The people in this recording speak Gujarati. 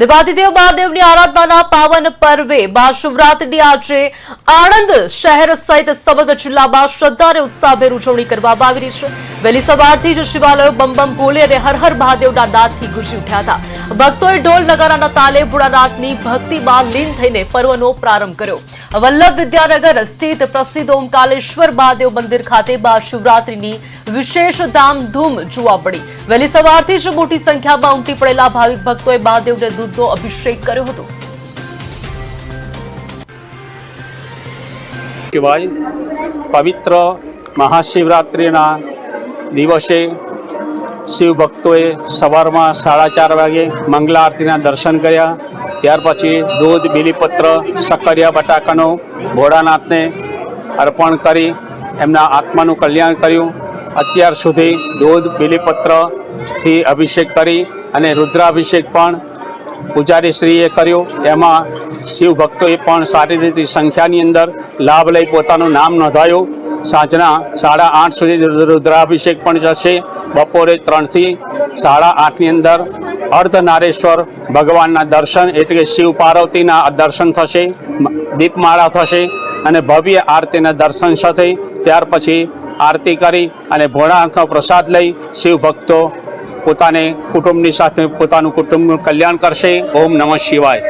દેવાદિદેવ મહાદેવની આરાધનાના પાવન પર્વે મહાશિવરાત્રિની આજે આણંદ શહેર સહિત સમગ્ર જિલ્લામાં શ્રદ્ધા અને ઉત્સાહભેર ઉજવણી કરવામાં આવી રહી છે. વહેલી સવારથી જ શિવાલયો બમ બમ બોલે અને હર હર મહાદેવના નાદથી ગુંજી ઉઠ્યા હતા. ભક્તોએ ઢોલ નગારાના તાલે ભોળાનાથની ભક્તિમાં લીન થઈને પર્વનો પ્રારંભ કર્યો. વલ્લભ વિદ્યાનગર સ્થિત પ્રસિદ્ધ ઓમકાલેશ્વર મહાદેવ મંદિર ખાતે મહાશિવરાત્રિની વિશેષ ધામધૂમ જોવા મળી. વહેલી સવારથી જ મોટી સંખ્યામાં ઉમટી પડેલા ભાવિક ભક્તોએ મહાદેવને દૂધનો અભિષેક કર્યો હતો. કહેવાય પવિત્ર મહાશિવરાત્રિના દિવસે શિવ ભક્તોએ સવારમાં સાડા ચાર વાગે મંગલા આરતીના દર્શન કર્યા. ત્યાર પછી દૂધ, બીલીપત્ર, સક્કરિયા બટાકાનો ભોળાનાથને અર્પણ કરી એમના આત્માનું કલ્યાણ કર્યું. અત્યાર સુધી દૂધ બીલીપત્રથી અભિષેક કરી અને રુદ્રાભિષેક પણ પૂજારીશ્રીએ કર્યો. એમાં શિવ ભક્તોએ પણ સારી રીતે સંખ્યાની અંદર લાભ લઈ પોતાનું નામ નોંધાયું. સાંજના સાડા આઠ સુધી રુદ્રાભિષેક પણ જશે બપોરે ત્રણથી સાડા આઠની અંદર અર્ધનારેશ્વર ભગવાનના દર્શન એટલે કે શિવ પાર્વતીના દર્શન થશે દીપમાળા થશે અને ભવ્ય આરતીના દર્શન થશે ત્યાર પછી આરતી કરી અને ભોળાનાથનો પ્રસાદ લઈ શિવ ભક્તો પોતાને કુટુંબની સાથે પોતાનું કુટુંબનું કલ્યાણ કરશે. ઓમ નમઃ શિવાય.